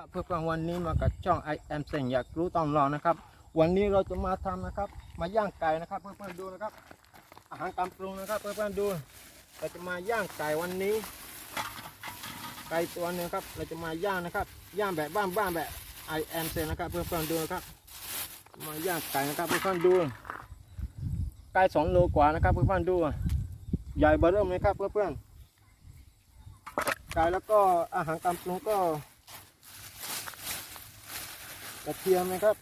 ครับเพื่อนๆวันนี้มากับช่อง I am เซงอยากรู้ต้องลองนะครับ วันนี้เราจะมาทำนะครับ มาย่างไก่นะครับ เพื่อนๆดูนะครับ อาหารตามปรุงนะครับ เพื่อนๆดู เราจะมาย่างไก่วันนี้ ไก่ตัวหนึ่งครับ เราจะมาย่างนะครับ ย่างแบบบ้านๆแบบ I am เซงนะครับ เพื่อนๆดูนะครับ มาย่างไก่นะครับ เพื่อนๆดู ไก่สองโลกว่านะครับ เพื่อนๆดู ใหญ่เบอร์เริ่มเลยครับ เพื่อนๆไก่แล้วก็อาหารตามปรุงก็ กระเทียมนะครับ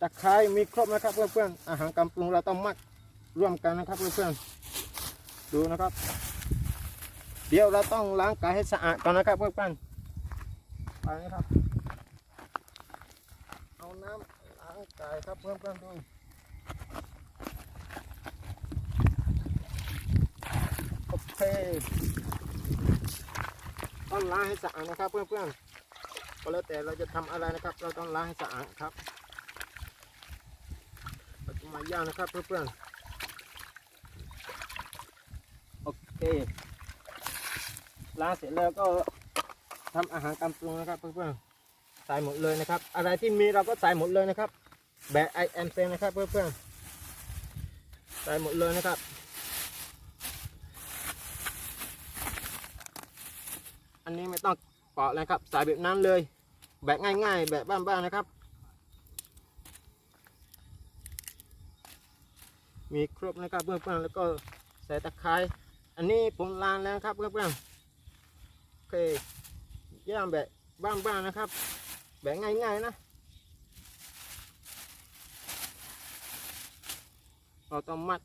ตะไคร้มีครบนะครับเพื่อนๆอาหารกำปรุงเราต้องมัดร่วมกันนะครับเพื่อนๆดูนะครับ เดี๋ยวเราต้องล้างไก่ให้สะอาดก่อนนะครับเพื่อนๆไปนะครับเอาน้ำล้างไก่ครับเพื่อนๆดูโอเคต้องล้างให้สะอาดนะครับเพื่อนๆ ก็แล้วแต่เราจะทำอะไรนะครับ เราต้องล้างให้สะอาดครับเราจะมาย่างนะครับเพื่อนๆโอเคล้างเสร็จแล้วก็ทำอาหารตามปรุงนะครับเพื่อนๆใส่หมดเลยนะครับ อะไรที่มีเราก็ใส่หมดเลยนะครับ แบบไอแอมเซนนะครับเพื่อนๆใส่หมดเลยนะครับอันนี้ไม่ต้องปอกเลยครับใส่แบบนั้นเลย แบบง่ายๆ แบบบ้านๆนะครับ มีครบนะครับเพื่อนๆแล้วก็ใส่ตะไคร้อันนี้ผมล้างแล้วครับเพื่อนๆโอเคย่างแบบบ้านๆนะครับ แบบง่ายๆนะเราต้องมัด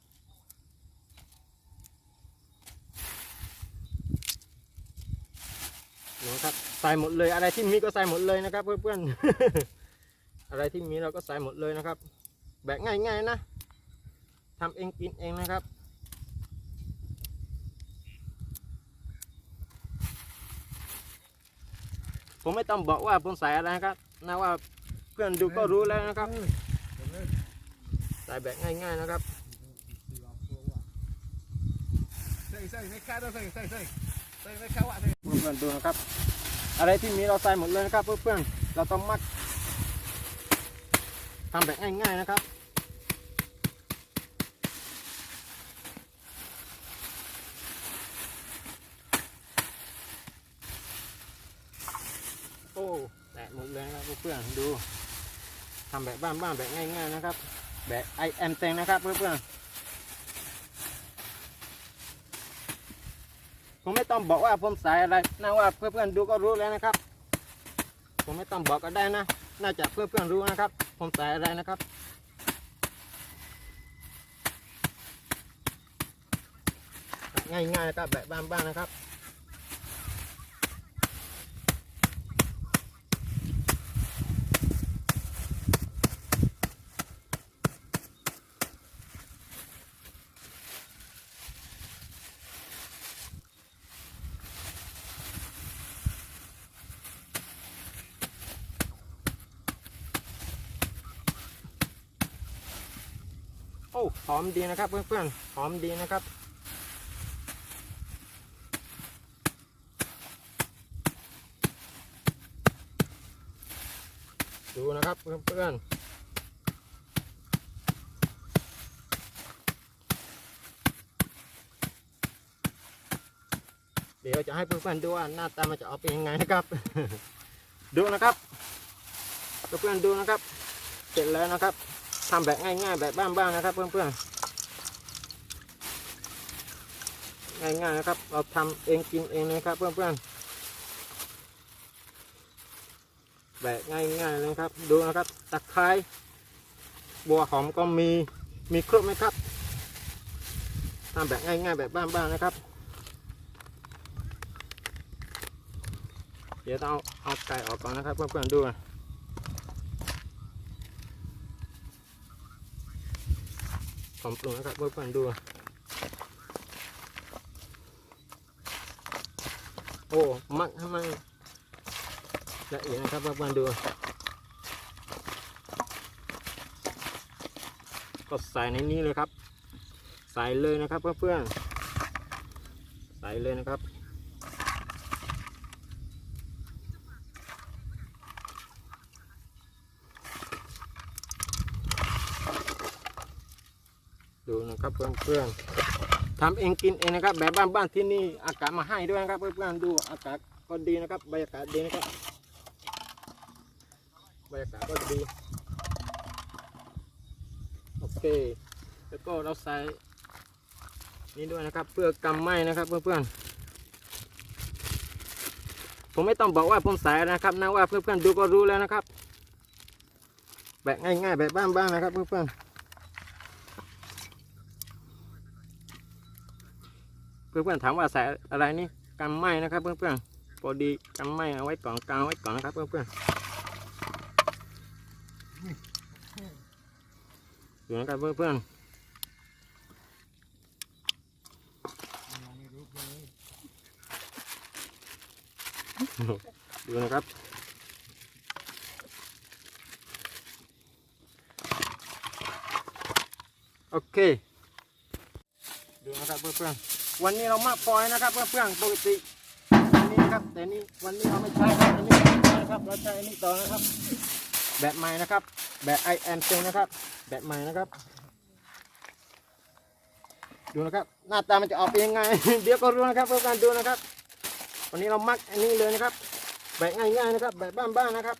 นะครับใส่หมดเลย อะไรที่มีก็ใส่หมดเลยนะครับ เพื่อนๆ อะไรที่มีเราก็ใส่หมดเลยนะครับ แบบง่ายๆนะทำเองกินเองนะครับผมไม่ต้องบอกว่าผมใส่อะไรนะครับนะว่าเพื่อนดูก็รู้แล้วนะครับ ใส่แบบง่ายๆนะครับ Sei, sei, vem cá, sei, sei, sei. Sei, vem cá, sei. เพื่อนๆดูนะครับ อะไรที่มีเราใส่หมดเลยนะครับ เพื่อนๆเราต้องมัดทำแบบง่ายๆนะครับโอ้แตะหมดเลยนะครับเพื่อนๆดูทำแบบบ้านๆแบบง่ายๆนะครับ แบบไอแอมเตงนะครับเพื่อนๆ ผมไม่ต้องบอกว่าผมใส่อะไรน่าว่าเพื่อนๆดูก็รู้แล้วนะครับ ผมไม่ต้องบอกก็ได้นะ น่าจะเพื่อนๆรู้นะครับ ผมใส่อะไรนะครับง่ายๆนะครับแบบบ้านๆนะครับ หอมดีนะครับเพื่อนๆ หอมดีนะครับดูนะครับเพื่อนๆ เดี๋ยวจะให้เพื่อนๆดูว่าหน้าตามันจะออกเป็นยังไงนะครับ ดูนะครับเพื่อนๆดูนะครับ เสร็จแล้วนะครับ ทำแบบง่ายๆแบบบ้านๆนะครับเพื่อนๆง่ายๆนะครับ เราทำเองกินเองนะครับเพื่อนๆแบบง่ายๆเลยครับ ดูนะครับตะไคร้บัวหอมก็มีมีครบไหมครับทำแบบง่ายๆแบบบ้านๆนะครับ เดี๋ยวเอาเอาไก่ออกก่อนนะครับเพื่อนๆดูนะ ผมปรุงนะครับเพื่อนๆดู โอ้ มักให้มันละ เอียดนะครับเพื่อนๆดูก็ใส่ในนี้เลยครับ ใส่เลยนะครับเพื่อนๆใส่เลยนะครับ ดูนะครับเพื่อนๆทำเองกินเองนะครับ แบบบ้านๆที่นี่อากาศมาให้ด้วยนะครับเพื่อนๆดูอากาศก็ดีนะครับบรรยากาศดีนะครับบรรยากาศก็ดีโอเค แล้วก็เราใส่นี่ด้วยนะครับ เพื่อกำไม้นะครับเพื่อนๆผมไม่ต้องบอกว่าผมใส่นะครับนะว่าเพื่อนๆดูก็รู้แล้วนะครับ แบบง่ายๆแบบบ้านๆนะครับเพื่อนๆ เพื่อนๆถามว่าใส่อะไรนี่กันไหมนะครับ เพื่อนๆพอดีกันไหมเอาไว้ก่อนกางไว้ก่อนนะครับ เพื่อนๆดูนะครับเพื่อนๆดูนะครับ โอเค ดูนะครับเพื่อนๆ วันนี้เรามาปล่อยนะครับเพื่อนๆปกติอันนี้ครับแต่นี่วันนี้เราไม่ใช้ครับอันนี้ไม่ใช้ครับเราใช้อันนี้ต่อนะครับ แบบใหม่นะครับ แบบ I am เนะครับ แบบใหม่นะครับ ดูนะครับ หน้าตามันจะออกเป็นยังไง เดี๋ยวก็รู้นะครับเพื่อนๆดูนะครับ วันนี้เรามักอันนี้เลยนะครับ แบบง่ายๆนะครับ แบบบ้านๆนะครับ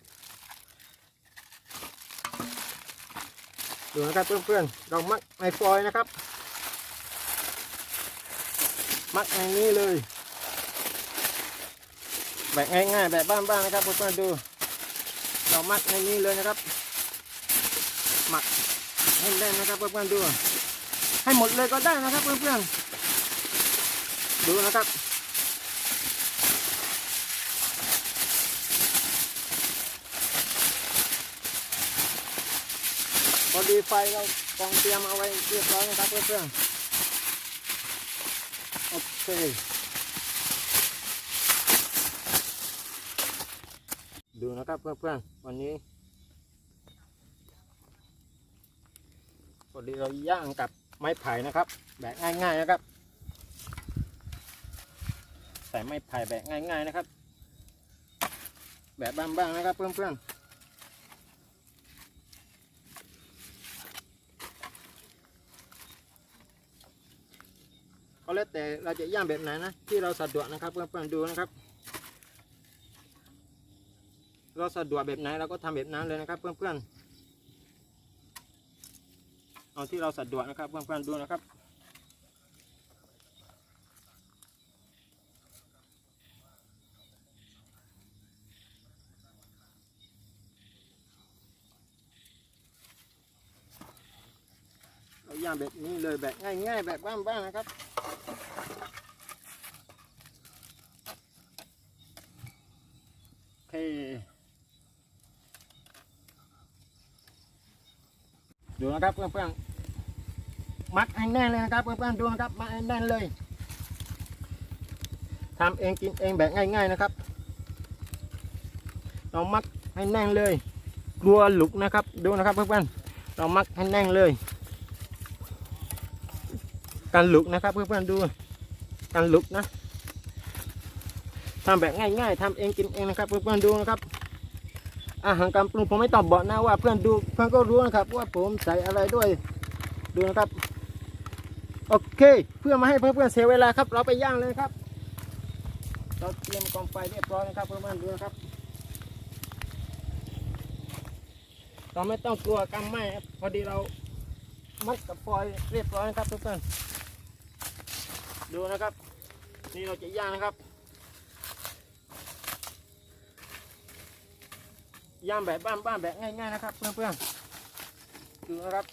ดูนะครับเพื่อนๆเรามักไอฟอยนะครับ มัดอย่างนี้เลยแบบง่ายๆแบบบ้านๆนะครับเพื่อนๆดู เรามัดอย่างนี้เลยนะครับ หมักให้แน่นนะครับเพื่อนๆดู ให้หมดเลยก็ได้นะครับเพื่อนๆดูนะครับพอดีไฟเรากองเตรียมเอาไว้เรียบร้อยนะครับเพื่อนๆ โอเคดูนะครับเพื่อนๆวันนี้พอดีเราย่างกับไม้ไผ่นะครับ แบบง่ายๆนะครับใส่ไม้ไผ่แบบง่ายๆนะครับ แบบบ้างๆนะครับเพื่อนๆ แล้วแต่เราจะย่างแบบไหนนะที่เราสะดวกนะครับเพื่อนๆดูนะครับ เราสะดวกแบบไหนเราก็ทำแบบนั้นเลยนะครับ เพื่อนๆเอาที่เราสะดวกนะครับเพื่อนๆดูนะครับ เรา ย่างแบบนี้เลยแบบง่ายๆแบบบ้านๆนะครับโอเคดูนะครับเพื่อนๆมัดให้แน่นเลยนะครับเพื่อนๆดูนะครับมัดให้แน่นเลยทำเองกินเองแบบง่ายๆนะครับ เรามัดให้แน่นเลย กลัวหลุกนะครับ ดูนะครับเพื่อนๆเรามัดให้แน่นเลย การหลุกนะครับเพื่อนๆดูการหลุกนะทำแบบง่ายๆทำเองกินเองนะครับเพื่อนๆดูนะครับ อาหารการปรุงผมไม่ตองบอกนะว่าเพื่อนดูเพื่อนก็รู้นะครับว่าผมใส่อะไรด้วยดูนะครับโอเค เพื่อมาให้เพื่อนๆเสียเวลาครับ เราไปย่างเลยครับ เราเตรียมกองไฟเรียบร้อยนะครับเพื่อนๆดูนะครับ เราไม่ต้องกลัวกำไหมพอดีเรามัดกับฟอยเรียบร้อยนะครับเพื่อนๆ ดูนะครับ นี่เราจะย่างนะครับ ย่างแบบบ้านๆแบบง่ายๆนะครับ เพื่อนๆดูนะครับ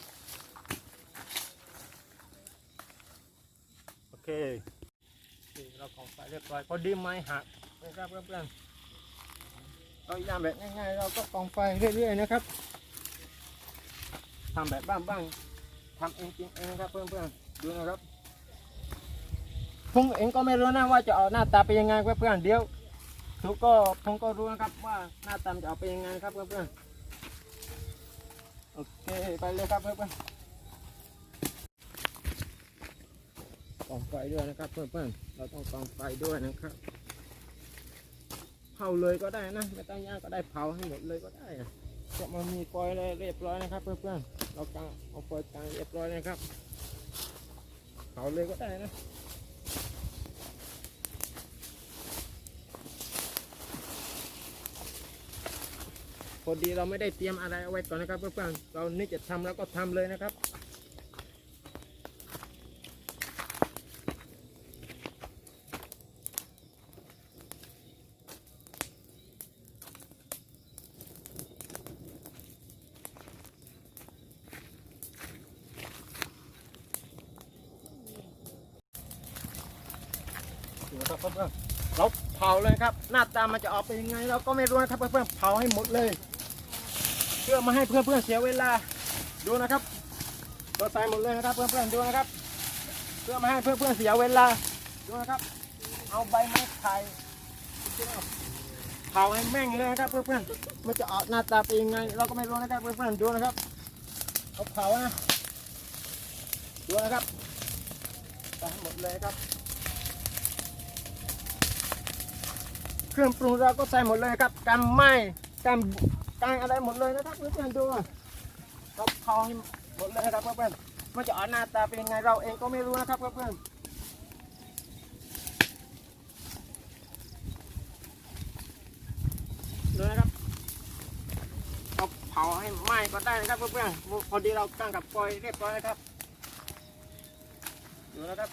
โอเคเราของไฟเรียบร้อยพอดีไม้หักนะครับเพื่อนๆเราย่างแบบง่ายๆ เราก็กองไฟเรื่อยๆนะครับทำแบบบ้านๆทำเองกินเองนะครับเพื่อนๆดูนะครับ ผมเองก็ไม่รู้นะว่าจะออกหน้าตาเป็นยังไงเพื่อนเดี๋ยวทุกก็ผมก็รู้นะครับว่าหน้าตาจะออกเป็นยังไงครับเพื่อนโอเคไปเลยครับเพื่อนกองไฟด้วยนะครับเพื่อนๆเราต้องกองไฟด้วยนะครับเผาเลยก็ได้นะไม่ต้องย่างก็ได้เผาให้หมดเลยก็ได้จะมามีฟอยเลยเรียบร้อยนะครับเพื่อนๆเรากางเอาฟอยล์กางเรียบร้อยนะครับเผาเลยก็ได้นะ อดีเราไม่ได้เตรียมอะไรเอาไว้ก่อนนะครับเพื่อนๆเรานี่จะทำแล้วก็ทำเลยนะครับนะครับเพื่อนๆเราเผาเลยครับ หน้าตามันจะออกเป็นยังไง เราก็ไม่รู้นะครับเพื่อนๆเผาให้หมดเลย เพื่อมาให้เพื่อนๆเสียเวลาดูนะครับเราใส่หมดเลยนะครับเพื่อนๆดูนะครับ เพื่อมาให้เพื่อนๆเสียเวลาดูนะครับ เอาใบไม้ไผ่เผาให้แม่งเลยนะครับเพื่อนๆมันจะออกหน้าตาเป็นยังไง เราก็ไม่รู้นะครับเพื่อนๆดูนะครับเอาเผานะดูนะครับใส่ให้หมดเลยครับ เครื่องปรุงเราก็ใส่หมดเลยครับกันไหม้กัน กันอะไรหมดเลยนะครับเพื่อนๆดูเราเผาให้หมดเลยครับเพื่อนๆมันจะออกหน้าตาเป็นยังไงเราเองก็ไม่รู้นะครับเพื่อนๆดูนะครับเราเผาให้ไหม้ก็ได้นะครับเพื่อนๆพอดีเราตั้งกับฟอยเรียบร้อยนะครับดูนะครับ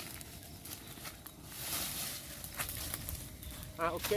อ่าโอเค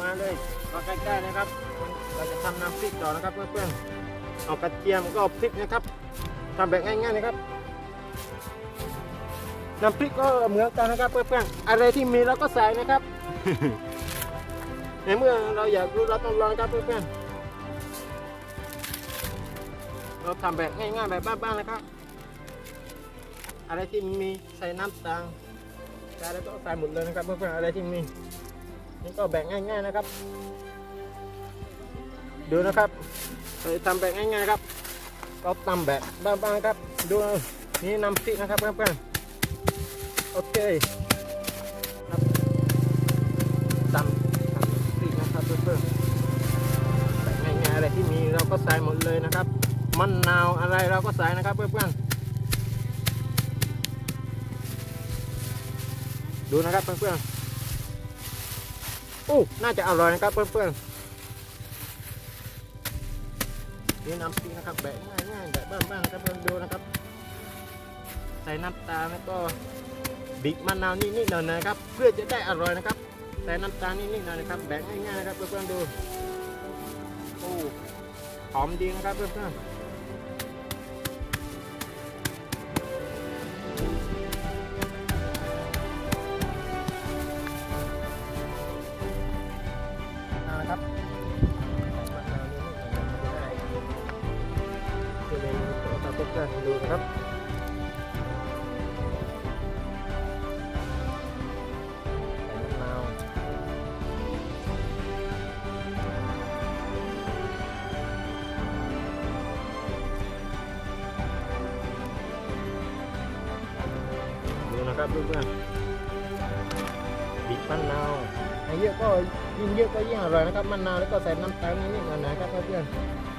มาเลยมาใกล้ๆนะครับเราจะทำน้ำพริกต่อนะครับเพื่อนๆเอากระเทียมก็พริกนะครับทำแบบง่ายๆนะครับ น้ำพริกก็เหมือนกันนะครับเพื่อนๆอะไรที่มีเราก็ใส่นะครับในเมื่อเราอยากรู้เราต้องลองครับเพื่อนๆเราทำแบบง่ายๆแบบบ้านๆนะครับ อะไรที่มีใส่น้ำตาลใส่แล้วก็ใส่หมดเลยนะครับเพื่อนๆอะไรที่มี นี่ก็แบ่งง่าย ๆนะครับ ดูนะครับเราจะทำแบบง่ายๆครับเราทำแบบบ้านๆครับ ดูนี่น้ำพริกนะครับเพื่อนๆโอเคตำตำน้ำพริกนะครับเพื่อนๆแบบง่ายๆอะไรที่มีเราก็ใส่หมดเลยนะครับมะนาวอะไรเราก็ใส่นะครับเพื่อนๆดูนะครับเพื่อนๆ อู้น่าจะอร่อยนะครับเพื่อนๆนี่น้ำพริกนะครับแบบง่ายๆแบบบ้านๆนะครับเพื่อนดูนะครับ ใส่น้ำตาลแล้วก็บีบมะนาวนิดๆหน่อยนะครับ เพื่อจะได้อร่อยนะครับ ใส่น้ำตาลนิดๆหน่อยนะครับ แบบง่ายๆนะครับเพื่อนๆดูโอ้หอมดีนะครับเพื่อนๆ เพื่อนๆบีบมะนาวให้เยอะก็ยิ่งเยอะก็ยิ่งอร่อยนะครับมะนาวแล้วก็ใส่น้ำตาลนิดๆหน่อยๆนะครับเพื่อนๆ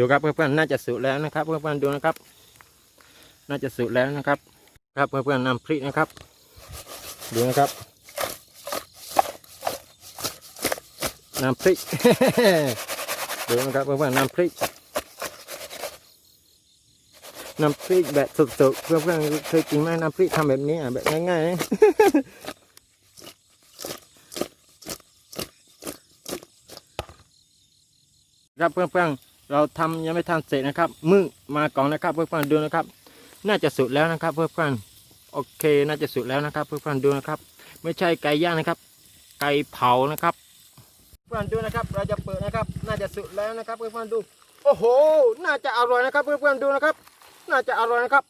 ดูครับเพื่อนๆน่าจะสุกแล้วนะครับ เพื่อนๆดูนะครับ น่าจะสุกแล้วนะครับ ครับเพื่อนๆนำพริกนะครับ ดูนะครับน้ำพริกดูนะครับเพื่อนๆน้ำพริกน้ำพริกแบบสดๆเพื่อนๆเคยกินไหมน้ำพริกทำแบบนี้อะแบบง่ายๆครับเพื่อนๆ เราทำยังไม่ทำเสร็จนะครับมึงมาก่อนนะครับเพื่อนๆดูนะครับ น่าจะสุดแล้วนะครับ เพื่อนๆโอเค น่าจะสุดแล้วนะครับ เพื่อนๆดูนะครับ ไม่ใช่ไก่ย่างนะครับ ไก่เผานะครับ เพื่อนๆดูนะครับ เราจะเปิดนะครับ น่าจะสุดแล้วนะครับ เพื่อนๆดู โอ้โห น่าจะอร่อยนะครับ เพื่อนๆดูนะครับ น่าจะอร่อยนะครับ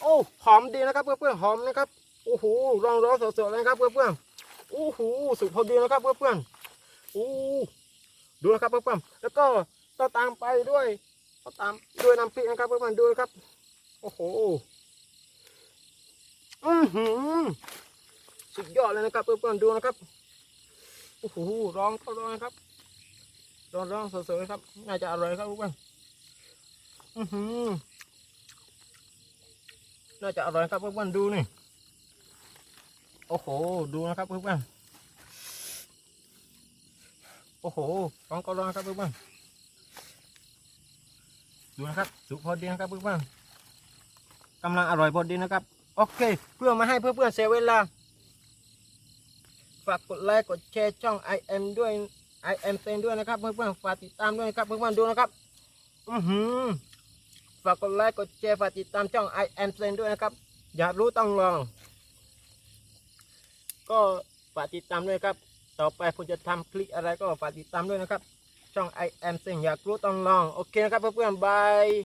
โอ้หอมดีนะครับ เพื่อนๆหอมนะครับโอ้โหร้อนร้อนสดๆเลยนะครับ เพื่อนๆโอ้โหสุดพอดีนะครับ เพื่อนๆโอ้ดูนะครับเพื่อนๆแล้วก็ ต่อตามไปด้วยต่อตามด้วยน้ำพริกนะครับเพื่อนๆดูนะครับ โอ้โหอือหือสุดยอดเลยนะครับเพื่อนๆดูนะครับโอ้โหร้องก็ร้องนะครับร้อนร้องสดๆเลยครับน่าจะอร่อยครับเพื่อนๆอือหือน่าจะอร่อยครับเพื่อนๆดูนี่โอ้โหดูนะครับเพื่อนๆโอ้โหร้องก็ร้องครับเพื่อนๆ ดูนะครับ สุกพอดีนะครับเพื่อนๆกำลังอร่อยพอดีนะครับ โอเค เพื่อมาให้เพื่อนๆเสียเวลา ฝากกดไลค์กดแชร์ช่อง I am ด้วย I am เซนด้วยนะครับเพื่อนๆฝากติดตามด้วยนะครับเพื่อนๆดูนะครับ อือหือฝากกดไลค์กดแชร์ฝากติดตามช่อง I am เซนด้วยนะครับ อยากรู้ต้องลอง ก็ฝากติดตามด้วยครับ ต่อไปผมจะทำคลิปอะไรก็ฝากติดตามด้วยนะครับ ช่อง I am เซนอยากรู้ต้องลอง โอเคนะครับเพื่อนๆบาย